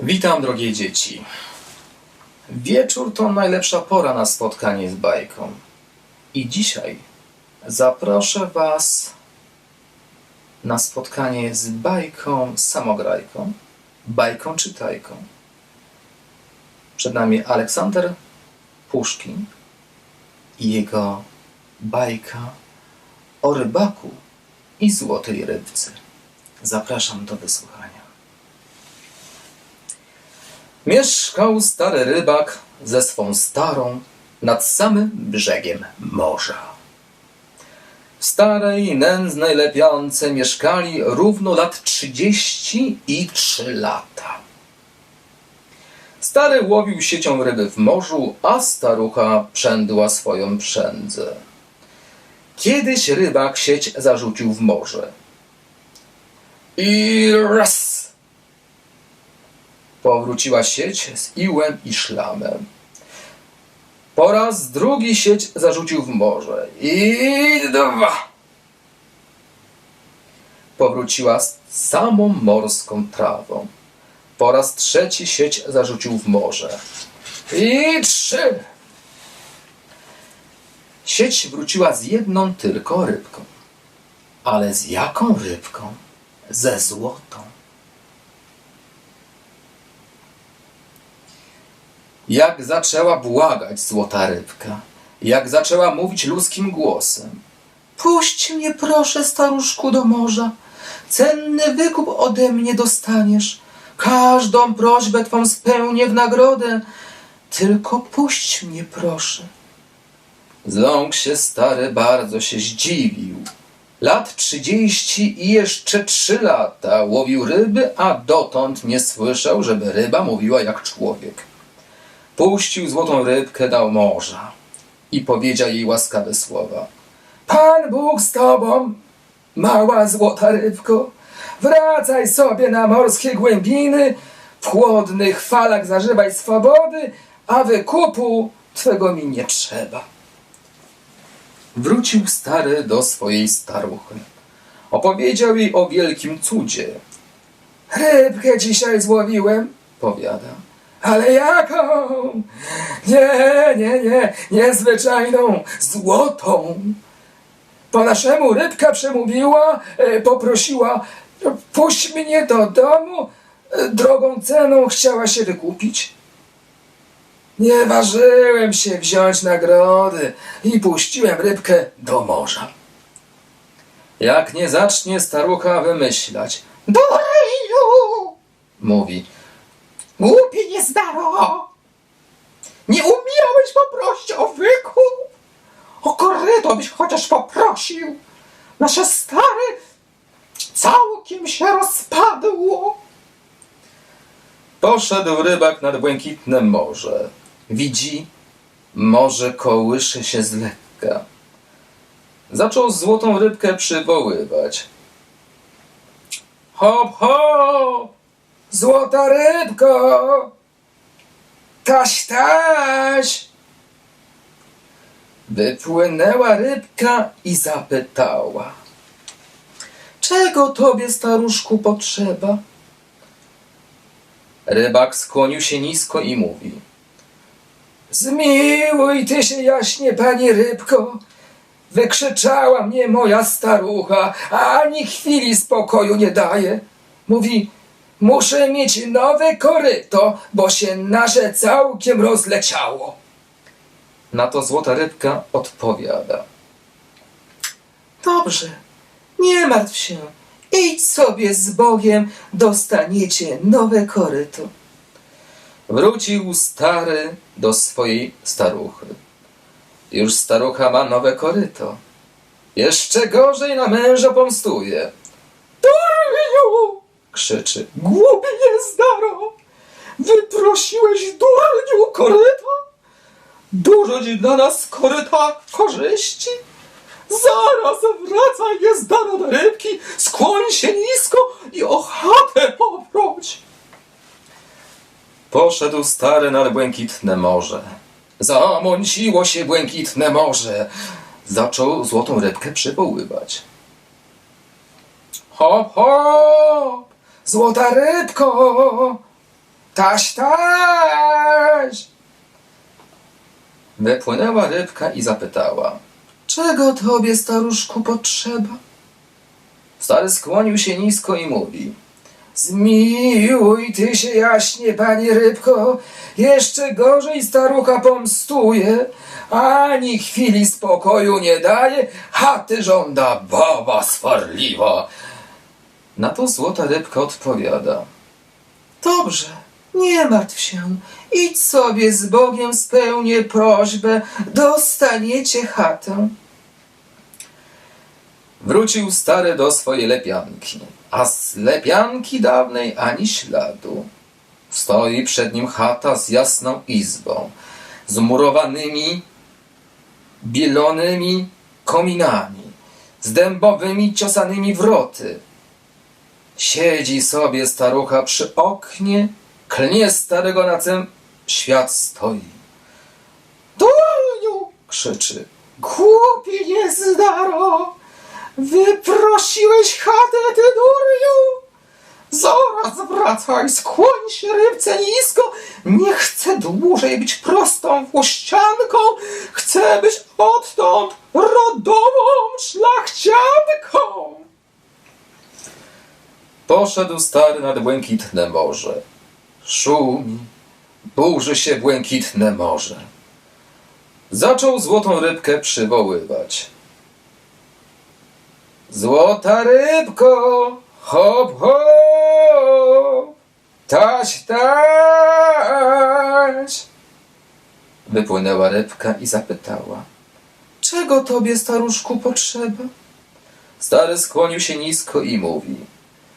Witam, drogie dzieci. Wieczór to najlepsza pora na spotkanie z bajką. I dzisiaj zaproszę Was na spotkanie z bajką samograjką, bajką czytajką. Przed nami Aleksander Puszkin i jego bajka o rybaku i złotej rybce. Zapraszam do wysłuchania. Mieszkał stary rybak ze swą starą nad samym brzegiem morza. W starej, nędznej lepiance mieszkali równo lat trzydzieści i trzy lata. Stary łowił siecią ryby w morzu, a starucha przędła swoją przędzę. Kiedyś rybak sieć zarzucił w morze. I raz! Powróciła sieć z iłem i szlamem. Po raz drugi sieć zarzucił w morze. I dwa! Powróciła z samą morską trawą. Po raz trzeci sieć zarzucił w morze. I trzy! Sieć wróciła z jedną tylko rybką. Ale z jaką rybką? Ze złotą. Jak zaczęła błagać złota rybka, jak zaczęła mówić ludzkim głosem. Puść mnie proszę, staruszku, do morza. Cenny wykup ode mnie dostaniesz. Każdą prośbę twą spełnię w nagrodę. Tylko puść mnie proszę. Ząg się stary bardzo się zdziwił. Lat trzydzieści i jeszcze trzy lata łowił ryby, a dotąd nie słyszał, żeby ryba mówiła jak człowiek. Puścił złotą rybkę do morza i powiedział jej łaskawe słowa. Pan Bóg z tobą, mała złota rybko, wracaj sobie na morskie głębiny, w chłodnych falach zażywaj swobody, a wykupu twego mi nie trzeba. Wrócił stary do swojej staruchy. Opowiedział jej o wielkim cudzie. Rybkę dzisiaj złowiłem, powiada. Ale jaką? Nie, nie, nie, niezwyczajną, złotą. Po naszemu rybka przemówiła, e, poprosiła, puść mnie do domu, e, drogą ceną chciała się wykupić. Nie ważyłem się wziąć nagrody i puściłem rybkę do morza. Jak nie zacznie starucha wymyślać, Doreju! mówi, Głupi niezdaro! Nie umiałeś poprosić o wykup? O koryto byś chociaż poprosił! Nasze stare całkiem się rozpadło! Poszedł rybak nad błękitne morze. Widzi, morze kołysze się z lekka. Zaczął złotą rybkę przywoływać. Hop, hop! Złota rybko! Taś, taś! Wypłynęła rybka i zapytała. Czego tobie, staruszku, potrzeba? Rybak skłonił się nisko i mówi. Zmiłuj ty się jaśnie, pani rybko! Wykrzyczała mnie moja starucha, a ani chwili spokoju nie daje. Mówi, muszę mieć nowe koryto, bo się nasze całkiem rozleciało. Na to złota rybka odpowiada. Dobrze, nie martw się. Idź sobie z Bogiem, dostaniecie nowe koryto. Wrócił stary do swojej staruchy. Już starucha ma nowe koryto. Jeszcze gorzej na męża pomstuje. Durniu! Krzyczy. Głupi niezdaro! Wyprosiłeś durniu koryta? Dużo ci dla nas koryta korzyści? Zaraz wracaj niezdaro do rybki, skłoń się nisko i o chatę poproś. Poszedł stary nad błękitne morze. Zamąciło się błękitne morze. Zaczął złotą rybkę przywoływać. Hop, hop! Złota rybko! Taś, taś! Wypłynęła rybka i zapytała. Czego tobie, staruszku, potrzeba? Stary skłonił się nisko i mówi. Zmiłuj ty się jaśnie, pani rybko, jeszcze gorzej starucha pomstuje, ani chwili spokoju nie daje, chaty żąda baba swarliwa. Na to złota rybka odpowiada. Dobrze, nie martw się, idź sobie z Bogiem, spełnię prośbę, dostaniecie chatę. Wrócił stary do swojej lepianki, a z lepianki dawnej ani śladu. Stoi przed nim chata z jasną izbą, z murowanymi, bielonymi kominami, z dębowymi ciosanymi wroty. Siedzi sobie starucha przy oknie, klnie starego na cem świat stoi. Durniu! krzyczy. Głupi niezdaro! Wyprosiłeś chatę, ty durniu! Zaraz wracaj, skłoń się rybce nisko. Nie chcę dłużej być prostą włościanką. Chcę być odtąd rodową szlachcianką. Poszedł stary nad błękitne morze. Szumi, burzy się błękitne morze. Zaczął złotą rybkę przywoływać. Złota rybko, hop hop, taś taś. Wypłynęła rybka i zapytała. Czego tobie, staruszku, potrzeba? Stary skłonił się nisko i mówi.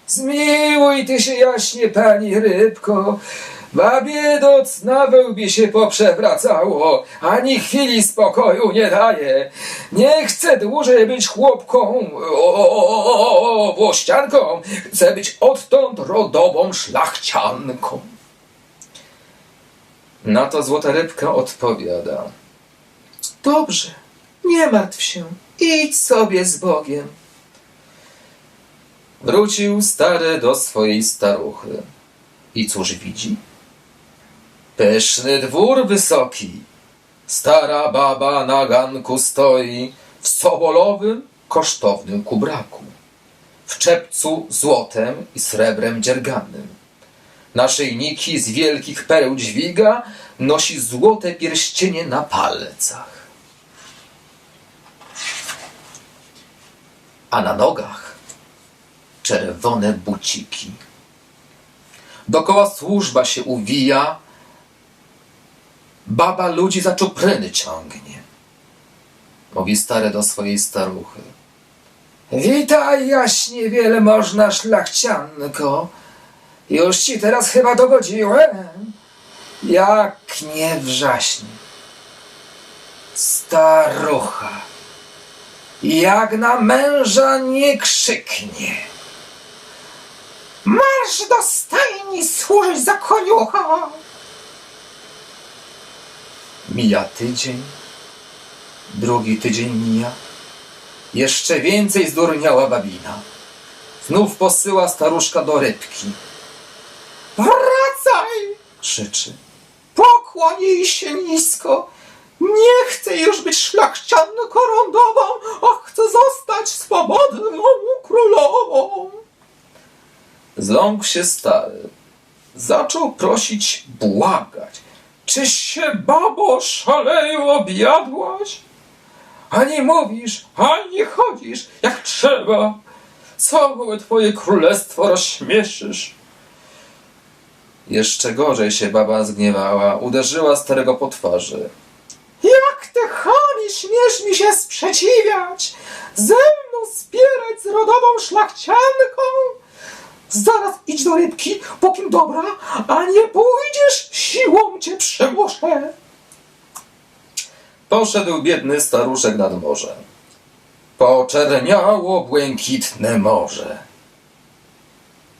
Zmiłuj ty się jaśnie, pani rybko. Babie do cna we łbie się poprzewracało, ani chwili spokoju nie daje. Nie chcę dłużej być chłopką, o, o, o, o, włościanką. Chcę być odtąd rodową szlachcianką. Na to złota rybka odpowiada. Dobrze, nie martw się, idź sobie z Bogiem. Wrócił stary do swojej staruchy. I cóż widzi? Pyszny dwór wysoki. Stara baba na ganku stoi w sobolowym, kosztownym kubraku. W czepcu złotem i srebrem dzierganym. Naszyjniki z wielkich pereł dźwiga, nosi złote pierścienie na palcach. A na nogach czerwone buciki. Dokoła służba się uwija, baba ludzi za czupryny ciągnie. Mówi stary do swojej staruchy. Witaj jaśnie wielmożna szlachcianko. Już ci teraz chyba dogodziłem. Jak nie wrzaśnie. Starucha. Jak na męża nie krzyknie. Marsz do stajni służyć za koniucha. Mija tydzień, drugi tydzień mija. Jeszcze więcej zdurniała babina. Znów posyła staruszka do rybki. Wracaj! krzyczy. Pokłoń jej się nisko. Nie chcę już być szlachcianką rondową, a chcę zostać swobodną królową. Zląkł się stary. Zaczął prosić, błagać. Czyś się, babo, szaleju objadłaś? Ani mówisz, ani chodzisz, jak trzeba. Całe twoje królestwo rozśmieszysz. Jeszcze gorzej się baba zgniewała, uderzyła starego po twarzy. Jak ty chami śmiesz mi się sprzeciwiać? Ze mną spierać z rodową szlachcianką? Zaraz idź do rybki, pokim dobra, a nie pójdziesz, siłą cię przemuszę. Poszedł biedny staruszek nad morze. Poczerniało błękitne morze.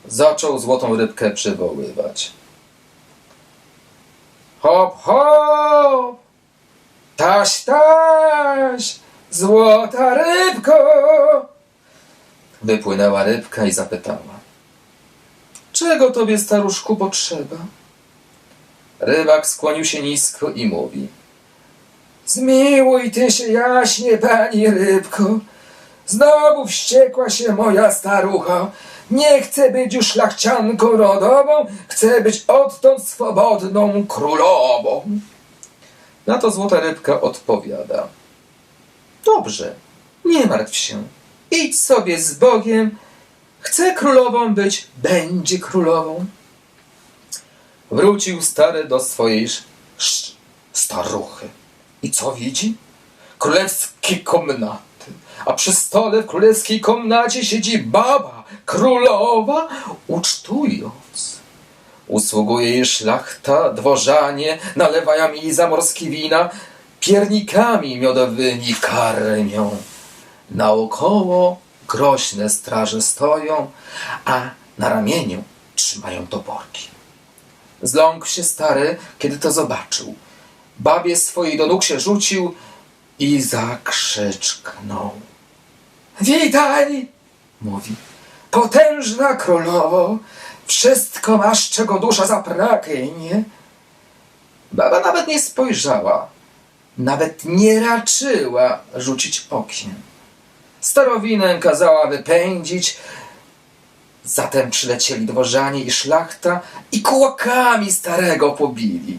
Zaczął złotą rybkę przywoływać. Hop, hop! Taś, taś! Złota rybko! Wypłynęła rybka i zapytała. Czego tobie, staruszku, potrzeba? Rybak skłonił się nisko i mówi. Zmiłuj ty się jaśnie, pani rybko. Znowu wściekła się moja starucha. Nie chcę być już szlachcianką rodową, chcę być odtąd swobodną królową. Na to złota rybka odpowiada. Dobrze, nie martw się. Idź sobie z Bogiem. Chce królową być, będzie królową. Wrócił stary do swojej staruchy. I co widzi? Królewskie komnaty. A przy stole w królewskiej komnacie siedzi baba, królowa, ucztując. Usługuje jej szlachta, dworzanie, nalewają jej zamorskie wina, piernikami miodowymi karmią. Naokoło groźne straże stoją, a na ramieniu trzymają toporki. Zląkł się stary, kiedy to zobaczył. Babie swojej do nóg się rzucił i zakrzyczknął. Witaj, Mówi, potężna królowo. Wszystko masz, czego dusza zapragnie. Baba nawet nie spojrzała, nawet nie raczyła rzucić okiem. Starowinę kazała wypędzić, zatem przylecieli dworzanie i szlachta i kłokami starego pobili.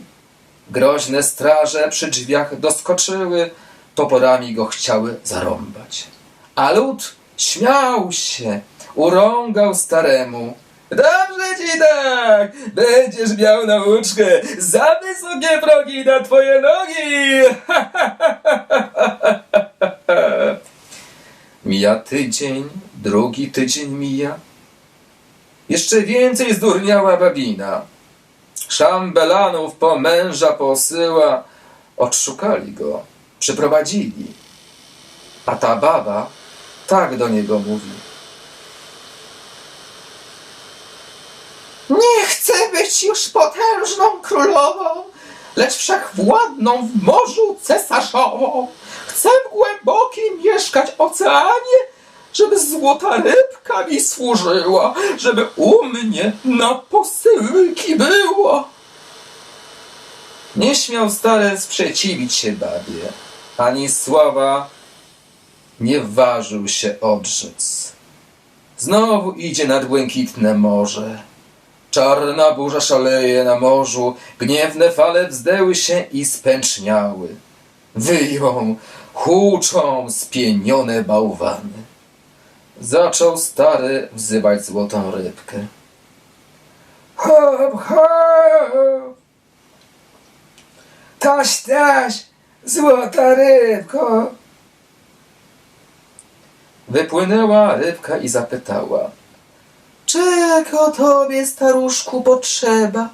Groźne straże przy drzwiach doskoczyły, toporami go chciały zarąbać. A lud śmiał się, urągał staremu. Dobrze ci tak! Będziesz miał nauczkę! Za wysokie progi na twoje nogi! mija tydzień, drugi tydzień mija. Jeszcze więcej zdurniała babina. Szambelanów po męża posyła. Odszukali go, przyprowadzili. A ta baba tak do niego mówi. Nie chcę być już potężną królową, lecz wszechwładną w morzu cesarzową. Chcę w głębokim mieszkać oceanie, żeby złota rybka mi służyła, żeby u mnie na posyłki była. Nie śmiał stary sprzeciwić się babie, ani słowa nie ważył się odrzec. Znowu idzie nad błękitne morze. Czarna burza szaleje na morzu, gniewne fale wzdęły się i spęczniały. Wyją, huczą spienione bałwany. Zaczął stary wzywać złotą rybkę. Hop, hop! Taś, taś, złota rybko. Wypłynęła rybka i zapytała. Czego tobie, staruszku, potrzeba?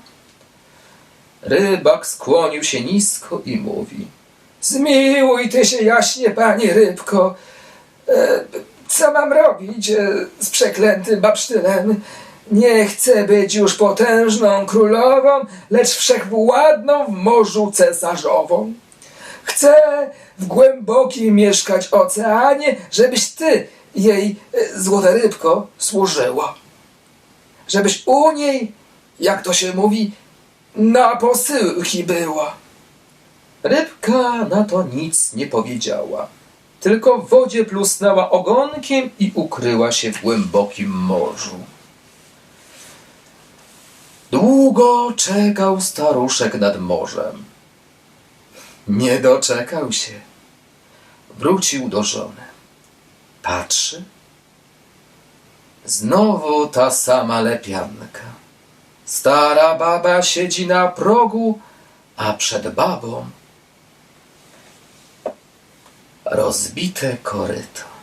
Rybak skłonił się nisko i mówi. Zmiłuj ty się jaśnie, pani rybko. E, co mam robić e, z przeklętym babsztylem? Nie chcę być już potężną królową, lecz wszechwładną w morzu cesarzową. Chcę w głębokim mieszkać oceanie, żebyś ty jej, e, złota rybko, służyła. Żebyś u niej, jak to się mówi, na posyłki była. Rybka na to nic nie powiedziała, tylko w wodzie plusnęła ogonkiem i ukryła się w głębokim morzu. Długo czekał staruszek nad morzem. Nie doczekał się. Wrócił do żony. Patrzy. Znowu ta sama lepianka. Stara baba siedzi na progu, a przed babą rozbite koryto.